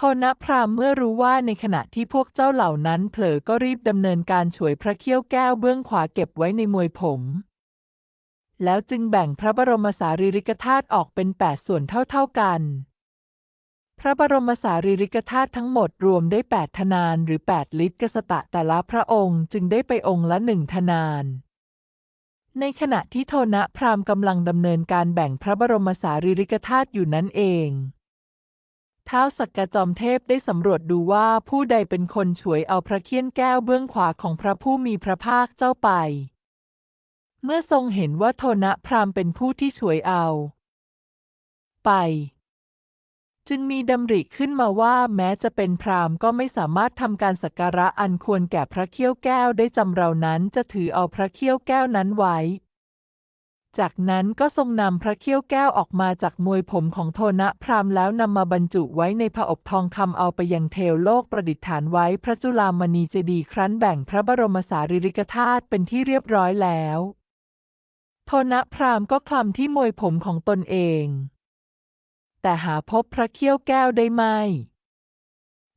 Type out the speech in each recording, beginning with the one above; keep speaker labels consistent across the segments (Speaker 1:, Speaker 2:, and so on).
Speaker 1: โทนพรามเมื่อรู้ว่าในขณะที่พวกเจ้าเหล่านั้นเผลอก็รีบดำเนินการฉวยพระเขี้ยวแก้วเบื้องขวาเก็บไว้ในมวยผม แล้วจึงแบ่งพระบรมสารีริกธาตุออกเป็นแปดส่วนเท่าๆกัน พระบรมสารีริกธาตุทั้งหมดรวมได้แปดทนานหรือแปดลิตรกสตะแต่ละพระองค์จึงได้ไปองค์ละหนึ่งทนานในขณะที่โทนะพรามกำลังดำเนินการแบ่งพระบรมสารีริกธาตุอยู่นั่นเอง ท้าวสักกะจอมเทพได้สำรวจดูว่าผู้ใดเป็นคนฉวยเอาพระเคี้ยนแก้วเบื้องขวาของพระผู้มีพระภาคเจ้าไป เมื่อทรงเห็นว่าโทนะพรามเป็นผู้ที่ฉวยเอา ไป จึงมีดำริขึ้นมาว่าแม้จะเป็นพราหมณ์ก็ไม่สามารถทำการสักการะอันควรแก่พระเขี้ยวแก้วได้จำเรานั้นจะถือเอาพระเขี้ยวแก้วนั้นไว้ จากนั้นก็ทรงนำพระเขี้ยวแก้วออกมาจากมวยผมของโทนะพรามแล้วนำมาบรรจุไว้ในผอบทองคำเอาไปยังเทวโลกประดิษฐานไว้พระจุลามณีเจดีย์ครั้นแบ่งพระบรมสารีริกธาตุเป็นที่เรียบร้อยแล้วโทนะพรามก็คลำที่มวยผมของตนเอง แต่หาพบพระเขี้ยวแก้วได้ไม่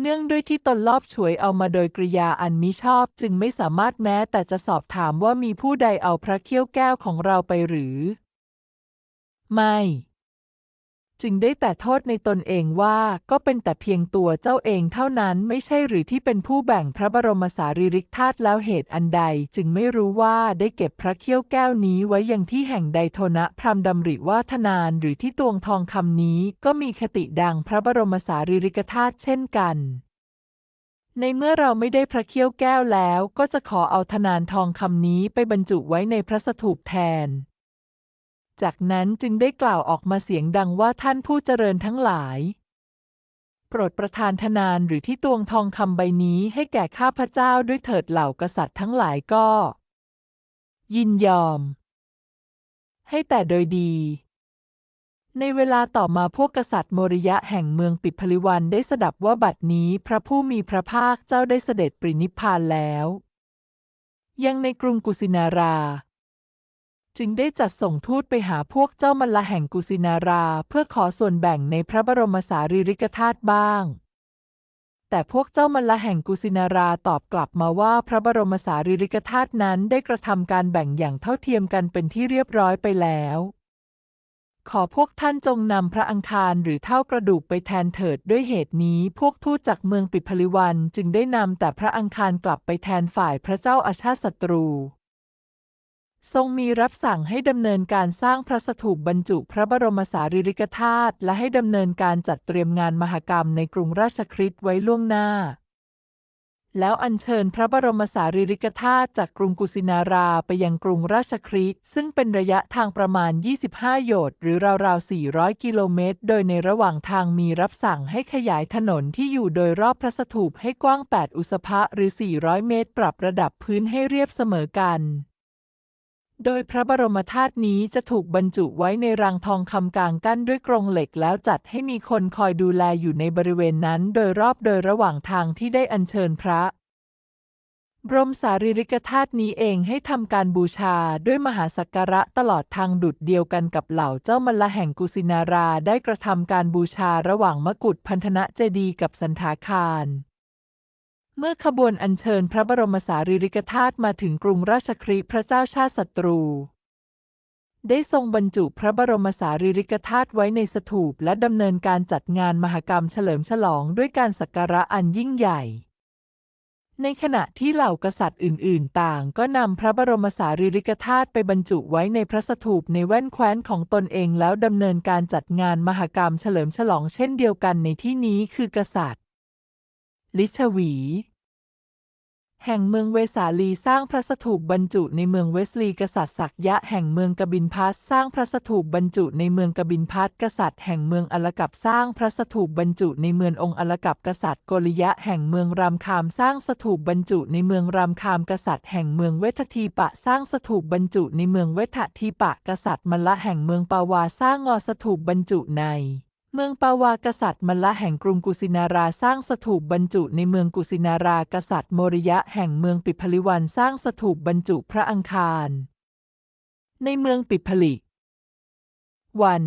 Speaker 1: เนื่องด้วยที่ตนลอบฉวยเอามาโดยกริยาอันมิชอบจึงไม่สามารถแม้แต่จะสอบถามว่ามีผู้ใดเอาพระเขี้ยวแก้วของเราไปหรือ ไม่ จึงได้แต่โทษในตนเองว่าก็เป็นแต่เพียงตัวเจ้าเองเท่านั้นไม่ใช่หรือที่เป็นผู้แบ่งพระบรมสารีริกธาตุแล้วเหตุอันใด จึงไม่รู้ว่าได้เก็บพระเขี้ยวแก้วนี้ไว้ยังที่แห่งใดโทนะพรามดำริว่าทนานหรือที่ตวงทองคำนี้ ก็มีคติดังพระบรมสารีริกธาตุเช่นกันในเมื่อเราไม่ได้พระเขี้ยวแก้วแล้ว ก็จะขอเอาทนานทองคำนี้ไปบรรจุไว้ในพระสถูปแทน จากนั้นจึงได้กล่าวออกมาเสียงดังว่าท่านผู้เจริญทั้งหลาย โปรดประทานทนานหรือที่ตวงทองคำใบนี้ให้แก่ข้าพเจ้าด้วยเถิดเหล่ากษัตริย์ทั้งหลายก็ ยินยอม ให้แต่โดยดี ในเวลาต่อมาพวกกษัตริย์โมริยะแห่งเมืองปิดพลิวันได้สดับว่าบัดนี้พระผู้มีพระภาคเจ้าได้เสด็จปรินิพพานแล้ว ยังในกรุงกุสินารา จึงได้จัดส่งทูตไปหาพวกเจ้ามัลละแห่งกุสินารา เพื่อขอส่วนแบ่งในพระบรมสารีริกธาตุบ้าง แต่พวกเจ้ามัลละแห่งกุสินาราตอบกลับมาว่าพระบรมสารีริกธาตุนั้นได้กระทำการแบ่งอย่างเท่าเทียมกันเป็นที่เรียบร้อยไปแล้ว ขอพวกท่านจงนำพระอังคารหรือเท่ากระดูกไปแทนเถิดด้วยเหตุนี้ พวกทูตจากเมืองปิดพลิวันจึงได้นำแต่พระอังคารกลับไปแทนฝ่ายพระเจ้าอาชาติศัตรู ทรงมีรับสั่งให้ดำเนินการสร้างพระสถูปบรรจุพระบรมสารีริกธาตุและให้ดำเนินการจัดเตรียมงานมหกรรมในกรุงราชคฤห์ไว้ล่วงหน้า แล้วอัญเชิญพระบรมสารีริกธาตุจากกรุงกุสินาราไปยังกรุงราชคฤห์ซึ่งเป็นระยะทางประมาณ 25 โยชน์หรือราวๆ 400 กิโลเมตร โดยในระหว่างทางมีรับสั่งให้ขยายถนนที่อยู่โดยรอบพระสถูปให้กว้าง 8 อุสภะหรือ 400 เมตร ปรับระดับพื้นให้เรียบเสมอกัน โดยพระบรมธาตุนี้จะถูกบรรจุไว้ในรังทองคำกลางกั้นด้วยกรงเหล็กแล้วจัดให้มีคนคอยดูแลอยู่ในบริเวณนั้น โดยรอบโดยระหว่างทางที่ได้อัญเชิญพระบรมสารีริกธาตุนี้เองให้ทำการบูชาด้วยมหาสักการะตลอดทางดุดเดียวกันกับเหล่าเจ้ามัลละแห่งกุสินาราได้กระทำการบูชาระหว่างมกุฏพันธนะเจดีกับสันถาคาร เมื่อขบวนอัญเชิญพระบรมสารีริกธาตุมาถึงกรุงราชคฤห์พระเจ้าชาติศัตรู ได้ทรงบรรจุพระบรมสารีริกธาตุไว้ในสถูปและดำเนินการจัดงานมหกรรมเฉลิมฉลองด้วยการสักการะอันยิ่งใหญ่ ในขณะที่เหล่ากษัตริย์อื่น ๆ ต่างก็นำพระบรมสารีริกธาตุไปบรรจุไว้ในพระสถูปในแว่นแคว้นของตนเองแล้วดำเนินการจัดงานมหกรรมเฉลิมฉลองเช่นเดียวกันในที่นี้คือกษัตริย์ ลิชวี แห่งเมืองเวสาลีสร้างพระสถูปบรรจุในเมืองเวสลีกษัตริย์สักยะแห่งเมืองกบินพัสสร้างพระสถูปบรรจุในเมืองกบินพัสกษัตริย์แห่งเมืองอลกับสร้างพระสถูปบรรจุในเมืององค์อลกับกษัตริย์โกริยะแห่งเมืองรามคามสร้างสถูปบรรจุในเมืองรามคามกษัตริย์แห่งเมืองเวททีปะสร้างสถูปบรรจุในเมืองเวททีปะกษัตริย์มละแห่งเมืองปาวาสร้างงอสถูปบรรจุใน เมืองปาวากษัตริย์มลละแห่งกรุงกุสินาราสร้างสถูปบรรจุในเมืองกุสินารากษัตริย์โมริยะแห่งเมืองปิพลิวันสร้างสถูปบรรจุพระอังคาร ในเมืองปิพลิ วัน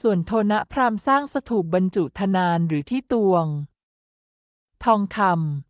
Speaker 1: ส่วนโทนะพราหมณ์สร้างสถูปบรรจุธนานหรือที่ตวง ทองคำ